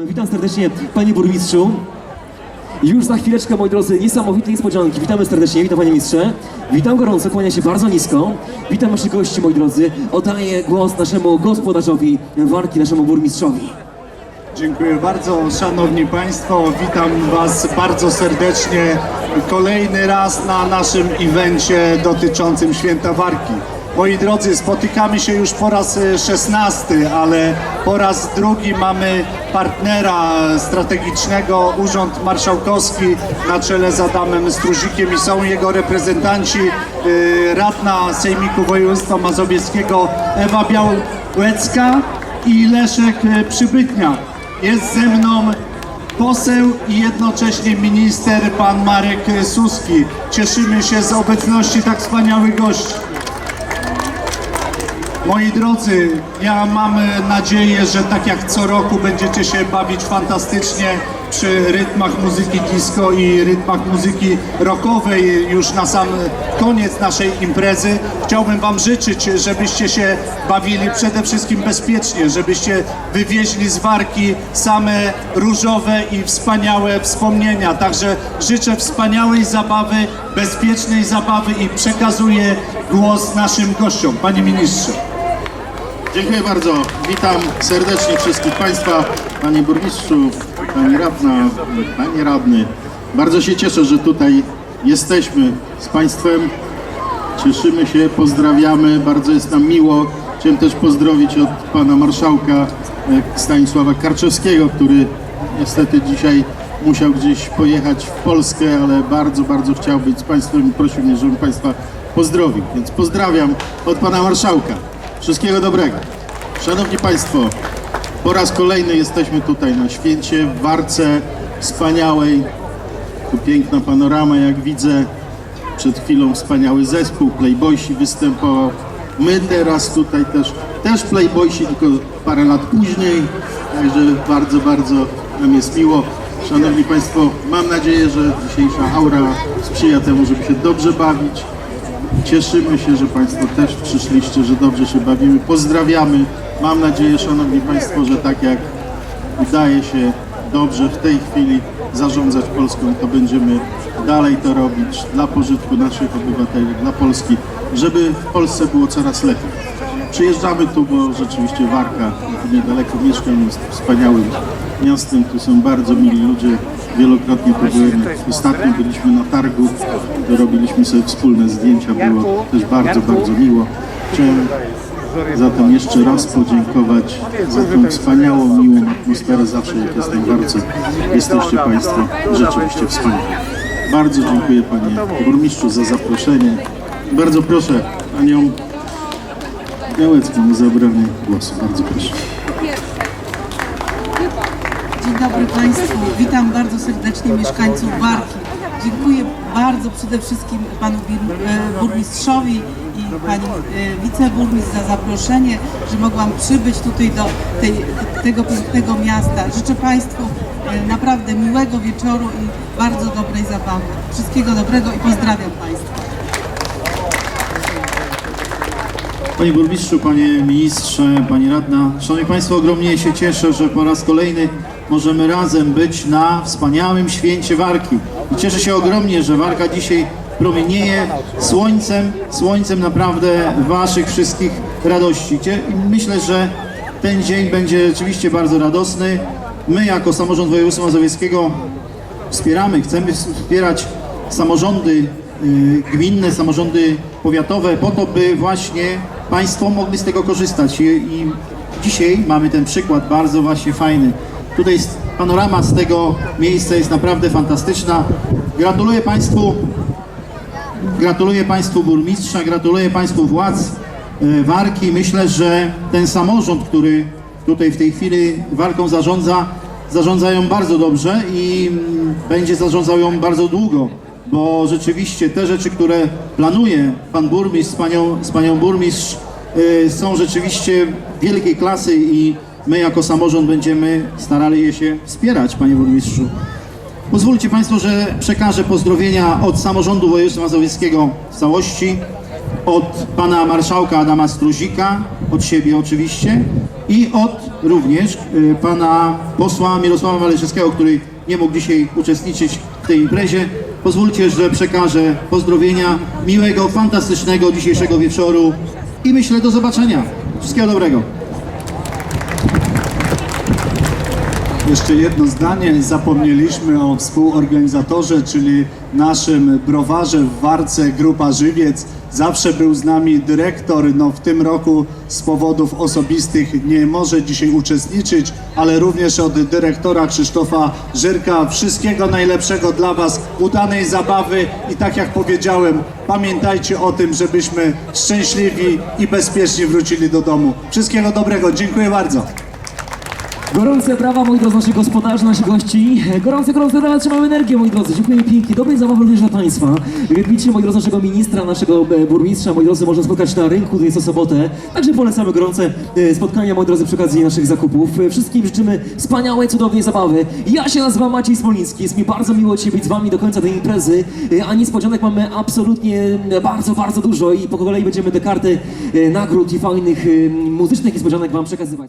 Witam serdecznie Panie Burmistrzu. Już za chwileczkę, moi drodzy, niesamowite niespodzianki. Witamy serdecznie, witam Panie Mistrze. Witam gorąco, kłaniam się bardzo nisko. Witam naszych gości, moi drodzy. Oddaję głos naszemu gospodarzowi walki, naszemu burmistrzowi. Dziękuję bardzo, Szanowni Państwo. Witam Was bardzo serdecznie kolejny raz na naszym evencie dotyczącym Święta Warki. Moi drodzy, spotykamy się już po raz e, szesnasty, ale po raz drugi mamy partnera strategicznego, Urząd Marszałkowski na czele z Adamem Struzikiem i są jego reprezentanci, e, radna Sejmiku Województwa Mazowieckiego Ewa Białecka i Leszek e, Przybytnia. Jest ze mną poseł i jednocześnie minister, pan Marek Suski. Cieszymy się z obecności tak wspaniałych gości. Moi drodzy, ja mam nadzieję, że tak jak co roku będziecie się bawić fantastycznie przy rytmach muzyki disco i rytmach muzyki rockowej już na sam koniec naszej imprezy. Chciałbym Wam życzyć, żebyście się bawili przede wszystkim bezpiecznie, żebyście wywieźli z Warki same różowe i wspaniałe wspomnienia. Także życzę wspaniałej zabawy, bezpiecznej zabawy i przekazuję głos naszym gościom. Panie Ministrze. Dziękuję bardzo. Witam serdecznie wszystkich Państwa, Panie Burmistrzu, Pani Radna, Panie Radny. Bardzo się cieszę, że tutaj jesteśmy z Państwem. Cieszymy się, pozdrawiamy, bardzo jest nam miło. Chciałem też pozdrowić od Pana Marszałka e, Stanisława Karczewskiego, który niestety dzisiaj musiał gdzieś pojechać w Polskę, ale bardzo, bardzo chciał być z Państwem i prosił mnie, żebym Państwa pozdrowił. Więc pozdrawiam od Pana Marszałka. Wszystkiego dobrego. Szanowni Państwo, po raz kolejny jesteśmy tutaj na święcie w Warce wspaniałej. Tu piękna panorama, jak widzę. Przed chwilą wspaniały zespół, Playboysi występował. My teraz tutaj też, też Playboysi, tylko parę lat później. Także bardzo, bardzo nam jest miło. Szanowni Państwo, mam nadzieję, że dzisiejsza aura sprzyja temu, żeby się dobrze bawić. Cieszymy się, że Państwo też przyszliście, że dobrze się bawimy. Pozdrawiamy. Mam nadzieję, Szanowni Państwo, że tak jak udaje się dobrze w tej chwili zarządzać Polską, to będziemy dalej to robić dla pożytku naszych obywateli, dla Polski, żeby w Polsce było coraz lepiej. Przyjeżdżamy tu, bo rzeczywiście Warka, niedaleko mieszkam, jest wspaniałym miastem. Tu są bardzo mili ludzie. Wielokrotnie byłem. Ostatnio byliśmy na targu, robiliśmy sobie wspólne zdjęcia. Było też bardzo, bardzo miło. Chciałem zatem jeszcze raz podziękować za tą wspaniałą, miłą atmosferę. Zawsze jak jestem w Warce, jesteście Państwo rzeczywiście wspaniali. Bardzo dziękuję Panie Burmistrzu za zaproszenie. Bardzo proszę Panią Białecką o zabranie głosu. Bardzo proszę. Dzień dobry Państwu. Witam bardzo serdecznie mieszkańców Warki. Dziękuję bardzo przede wszystkim panu e, burmistrzowi i pani e, wiceburmistrz za zaproszenie, że mogłam przybyć tutaj do tej, tego pięknego miasta. Życzę Państwu e, naprawdę miłego wieczoru i bardzo dobrej zabawy. Wszystkiego dobrego i pozdrawiam Państwa. Panie Burmistrzu, Panie Ministrze, Pani Radna, Szanowni Państwo, ogromnie się cieszę, że po raz kolejny możemy razem być na wspaniałym święcie Warki. I cieszę się ogromnie, że Warka dzisiaj promienieje słońcem, słońcem naprawdę Waszych wszystkich radości. I Myślę, że ten dzień będzie rzeczywiście bardzo radosny. My jako Samorząd Województwa Mazowieckiego wspieramy, chcemy wspierać samorządy y, gminne, samorządy powiatowe po to, by właśnie Państwo mogli z tego korzystać. I, I dzisiaj mamy ten przykład bardzo właśnie fajny. Tutaj panorama z tego miejsca jest naprawdę fantastyczna. Gratuluję Państwu Gratuluję Państwu burmistrza, gratuluję Państwu władz e, Warki. Myślę, że ten samorząd, który tutaj w tej chwili Warką zarządza, zarządzają bardzo dobrze i mm, będzie zarządzał ją bardzo długo, bo rzeczywiście te rzeczy, które planuje Pan Burmistrz z Panią, z panią Burmistrz e, są rzeczywiście wielkiej klasy i my jako samorząd będziemy starali je się wspierać, Panie Burmistrzu. Pozwólcie Państwo, że przekażę pozdrowienia od samorządu województwa mazowieckiego w całości, od pana marszałka Adama Struzika, od siebie oczywiście i od również y, pana posła Mirosława Maleszewskiego, który nie mógł dzisiaj uczestniczyć w tej imprezie. Pozwólcie, że przekażę pozdrowienia miłego, fantastycznego dzisiejszego wieczoru i myślę do zobaczenia. Wszystkiego dobrego. Jeszcze jedno zdanie. Zapomnieliśmy o współorganizatorze, czyli naszym browarze w Warce Grupa Żywiec. Zawsze był z nami dyrektor. No, w tym roku z powodów osobistych nie może dzisiaj uczestniczyć, ale również od dyrektora Krzysztofa Żyrka. Wszystkiego najlepszego dla Was, udanej zabawy i tak jak powiedziałem, pamiętajcie o tym, żebyśmy szczęśliwi i bezpiecznie wrócili do domu. Wszystkiego dobrego. Dziękuję bardzo. Gorące brawa, moi drodzy, naszych gospodarzy, naszych gości. Gorące, gorące brawa, trzymamy energię, moi drodzy. Dziękuję pięknie. Dobrej zabawy również dla Państwa. Wielbicie, moi drodzy, naszego ministra, naszego e, burmistrza, moi drodzy, można spotkać na rynku, to jest o sobotę. Także polecamy gorące e, spotkania, moi drodzy, przy okazji naszych zakupów. E, Wszystkim życzymy wspaniałej, cudownej zabawy. Ja się nazywam Maciej Smoliński. Jest mi bardzo miło dzisiaj być z Wami do końca tej imprezy. A niespodzianek mamy absolutnie bardzo, bardzo dużo i po kolei będziemy te karty nagród i fajnych muzycznych niespodzianek Wam przekazywać.